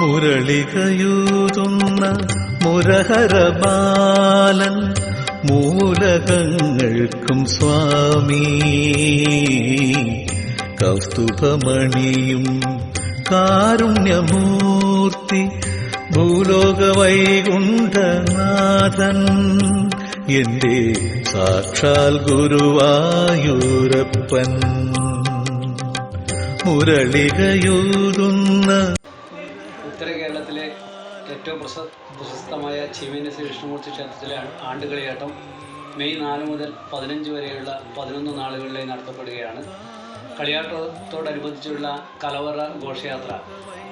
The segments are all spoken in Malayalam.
മുരളികയൂതുന്ന മുരഹരബാലൻ മൂലകങ്ങൾക്കും സ്വാമി. കൗസ്തുഭമണിയും കാരുണ്യമൂർത്തി ഭൂലോക വൈകുണ്ഠനാഥൻ എന്റെ സാക്ഷാൽ ഗുരുവായൂരപ്പൻ. മുരളികയൂതുന്ന ഏറ്റവും പ്രശ പ്രശസ്തമായ ചീമേനസി വിഷ്ണുമൂർത്തി ക്ഷേത്രത്തിലെ ആണ്ടുകളിയാട്ടം മെയ് നാല് മുതൽ പതിനഞ്ച് വരെയുള്ള പതിനൊന്ന് നാളുകളിലായി നടത്തപ്പെടുകയാണ്. കളിയാട്ടത്തോടനുബന്ധിച്ചുള്ള കലവറ ഘോഷയാത്ര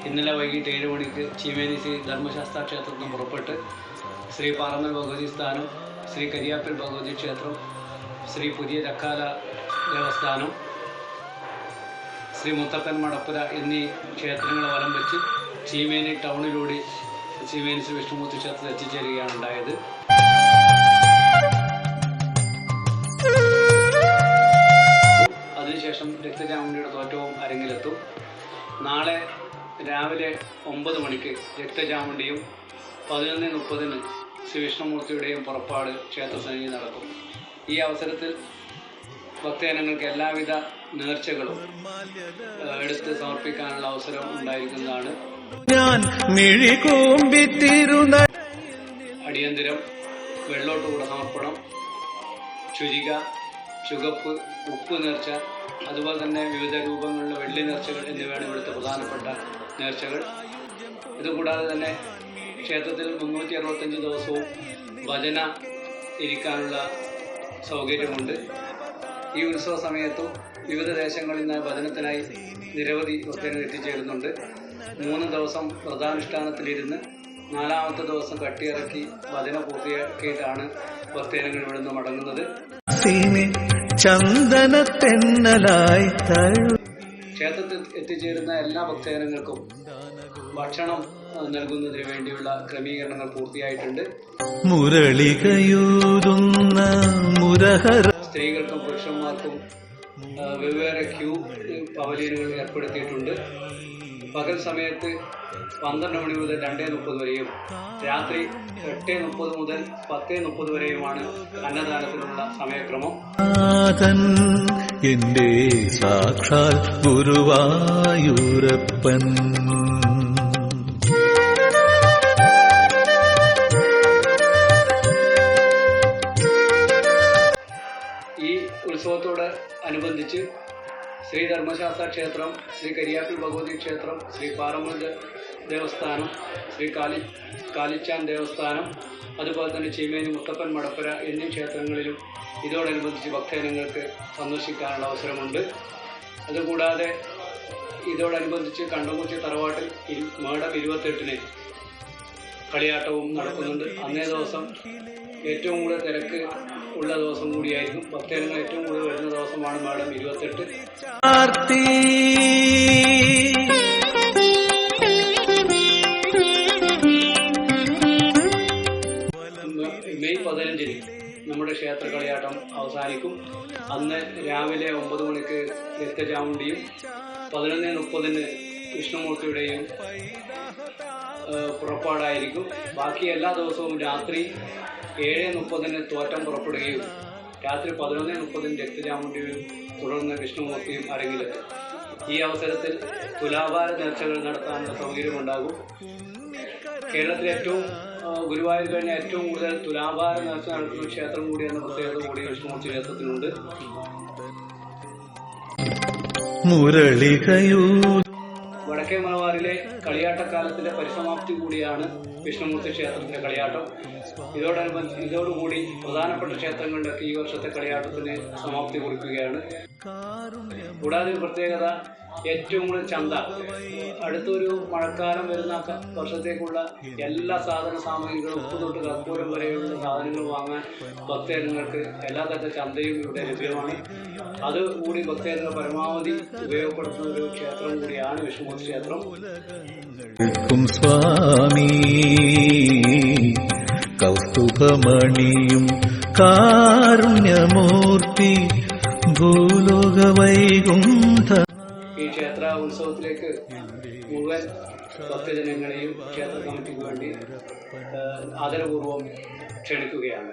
ഇന്നലെ വൈകിട്ട് ഏഴ് മണിക്ക് ചീമേനിസി ധർമ്മശാസ്ത്ര ക്ഷേത്രത്തിൽ നിന്ന് പുറപ്പെട്ട് ശ്രീ പാറമ്മൽ ഭഗവതി സ്ഥാനം ശ്രീ കരിയാപ്പിൽ ഭഗവതി ക്ഷേത്രം ശ്രീ പുതിയ ചക്കാല ദേവസ്ഥാനം ശ്രീ മുത്തപ്പൻ മടപ്പുര എന്നീ ക്ഷേത്രങ്ങളെ വലം വെച്ച് ചീമേനി ടൗണിലൂടെ ശ്രീ വിഷ്ണുമൂർത്തി ക്ഷേത്രത്തിൽ എത്തിച്ചേരുകയാണ് ഉണ്ടായത് അതിനുശേഷം രക്തചാമുണ്ടിയുടെ തോറ്റവും അരങ്ങിലെത്തും. നാളെ രാവിലെ ഒമ്പത് മണിക്ക് രക്തചാമുണ്ടിയും പതിനൊന്ന് മുപ്പതിന് ശ്രീ വിഷ്ണുമൂർത്തിയുടെയും പുറപ്പാട് ക്ഷേത്രസന്നിധി നടക്കും. ഈ അവസരത്തിൽ ഭക്തജനങ്ങൾക്ക് എല്ലാവിധ നേർച്ചകളും എടുത്ത് സമർപ്പിക്കാനുള്ള അവസരം ഉണ്ടായിരിക്കുന്നതാണ്. ഞാൻ മിഴികൂമ്പിത്തിരുന്ന അടിയന്തിരം വെള്ളോട്ടുകൂടെ സമർപ്പണം ചുരിക ചുകപ്പ് ഉപ്പ് നേർച്ച അതുപോലെ തന്നെ വിവിധ രൂപങ്ങളിലെ വെള്ളി നേർച്ചകൾ എന്നിവയാണ് ഇവിടുത്തെ പ്രധാനപ്പെട്ട നേർച്ചകൾ. ഇതുകൂടാതെ തന്നെ ക്ഷേത്രത്തിൽ മുന്നൂറ്റി അറുപത്തഞ്ച് ദിവസവും ഭജന ഇരിക്കാനുള്ള സൗകര്യമുണ്ട്. ഈ ഉത്സവ സമയത്തും വിവിധ ദേശങ്ങളിൽ നിന്ന് ഭജനത്തിനായി നിരവധി ഭക്തജനർ എത്തിച്ചേരുന്നുണ്ട്. മൂന്ന് ദിവസം വ്രതാനുഷ്ഠാനത്തിലിരുന്ന് നാലാമത്തെ ദിവസം കട്ടിയിറക്കി ഭജന പൂർത്തിയാക്കിയിട്ടാണ് ഭക്തജനങ്ങൾ ഇവിടുന്ന് മടങ്ങുന്നത്. ചന്ദനത്തെന്നലായി ക്ഷേത്രത്തിൽ എത്തിച്ചേരുന്ന എല്ലാ ഭക്തജനങ്ങൾക്കും ഭക്ഷണം നൽകുന്നതിന് വേണ്ടിയുള്ള ക്രമീകരണങ്ങൾ പൂർത്തിയായിട്ടുണ്ട്. മുരളികയൂതുന്ന മുരഹര സ്ത്രീകൾക്കും പുരുഷന്മാർക്കും വെവ്വേറെ ക്യൂ പവലിയനുകൾ ഏർപ്പെടുത്തിയിട്ടുണ്ട്. പകൽ സമയത്ത് പന്ത്രണ്ട് മണി മുതൽ രണ്ടേ മുപ്പത് വരെയും രാത്രി എട്ട് മുപ്പത് മുതൽ പത്തേ മുപ്പത് വരെയുമാണ് അന്നദാനത്തിനുള്ള സമയക്രമം. എന്റെ സാക്ഷാൽ ഗുരുവായൂരപ്പൻ. ഈ ഉത്സവത്തോട് അനുബന്ധിച്ച് ശ്രീ ധർമ്മശാസ്ത്ര ക്ഷേത്രം ശ്രീ കരിയാപ്പിൽ ഭഗവതി ക്ഷേത്രം ശ്രീ പാറമ്മൽ ദേവസ്ഥാനം ശ്രീ കാലി കാലിച്ചാൻ ദേവസ്ഥാനം അതുപോലെ തന്നെ ചീമേനി മുത്തപ്പൻ മടപ്പുര എന്നീ ക്ഷേത്രങ്ങളിലും ഇതോടനുബന്ധിച്ച് ഭക്തജനങ്ങൾക്ക് സന്ദർശിക്കാനുള്ള അവസരമുണ്ട്. അതുകൂടാതെ ഇതോടനുബന്ധിച്ച് കണ്ടമുച്ചി തറവാട്ടിൽ മേടം ഇരുപത്തെട്ടിന് കളിയാട്ടവും നടക്കുന്നുണ്ട്. അന്നേ ദിവസം ഏറ്റവും കൂടുതൽ തിരക്ക് ഉള്ള ദിവസം കൂടിയായിരിക്കും ഭക്തജനങ്ങൾ ഏറ്റവും കൂടുതൽ വരുന്ന ദിവസമാണ് മേടം ഇരുപത്തെട്ട്. മെയ് പതിനഞ്ചിന് നമ്മുടെ ക്ഷേത്ര കളിയാട്ടം അവസാനിക്കും. അന്ന് രാവിലെ ഒമ്പത് മണിക്ക് രക്തചാമുണ്ടിയും പതിനൊന്ന് മുപ്പതിന് വിഷ്ണുമൂർത്തിയുടെയും പുറപ്പാടായിരിക്കും. ബാക്കി എല്ലാ ദിവസവും രാത്രി ഏഴ് മുപ്പതിന് തോറ്റം പുറപ്പെടുകയും രാത്രി പതിനൊന്ന് മുപ്പതിന് രക്തചാമുണ്ടിയും തുടർന്ന് വിഷ്ണുമൂർത്തിയും അരങ്ങിലെത്തും. ഈ അവസരത്തിൽ തുലാഭാര നേർച്ചകൾ നടത്താനുള്ള സൗകര്യമുണ്ടാകും. കേരളത്തിലെ ഏറ്റവും ഗുരുവായൂർ കഴിഞ്ഞ ഏറ്റവും കൂടുതൽ തുലാഭാര നേർച്ച നടക്കുന്ന ക്ഷേത്രം കൂടി എന്ന പ്രത്യേകത കൂടി വിഷ്ണുമൂർത്തി ക്ഷേത്രത്തിനുണ്ട് മുരളികയൂ വടക്കേ മലബാറിലെ കളിയാട്ടക്കാലത്തിന്റെ പരിസമാപ്തി കൂടിയാണ് വിഷ്ണുമൂർത്തി ക്ഷേത്രത്തിലെ കളിയാട്ടം. ഇതോടനുബന്ധിച്ച് ഇതോടുകൂടി പ്രധാനപ്പെട്ട ക്ഷേത്രങ്ങളിലൊക്കെ ഈ വർഷത്തെ കളിയാട്ടത്തിന് സമാപ്തി കുറിക്കുകയാണ്. കൂടാതെ പ്രത്യേകത ഏറ്റവും കൂടുതൽ ചന്ത. അടുത്തൊരു മഴക്കാലം വരുന്ന വർഷത്തേക്കുള്ള എല്ലാ സാധന സാമഗ്രികളും ഉപ്പ് തൊട്ട് കർപ്പൂരം വരെയുള്ള സാധനങ്ങൾ വാങ്ങാൻ ഭക്തജനങ്ങൾക്ക് എല്ലാ തരത്തെ ചന്തയും ഇവിടെ ലഭ്യമാണ്. അത് കൂടി ഭക്തജനങ്ങൾ പരമാവധി ഉപയോഗപ്പെടുത്തുന്ന ഒരു ക്ഷേത്രം കൂടിയാണ് വിഷ്ണുമൂർത്തി ക്ഷേത്രം ും. സ്വാമി. കൗസ്തുഭമണിയും കാരുണ്യമൂർത്തി ഭൂലോക ഈ ക്ഷേത്ര ഉത്സവത്തിലേക്ക് മുഴുവൻ ഭക്തജനങ്ങളെയും ക്ഷേത്ര കമ്മിറ്റിക്ക് വേണ്ടി ആദരപൂർവം ആദരപൂർവം ക്ഷണിക്കുകയാണ്.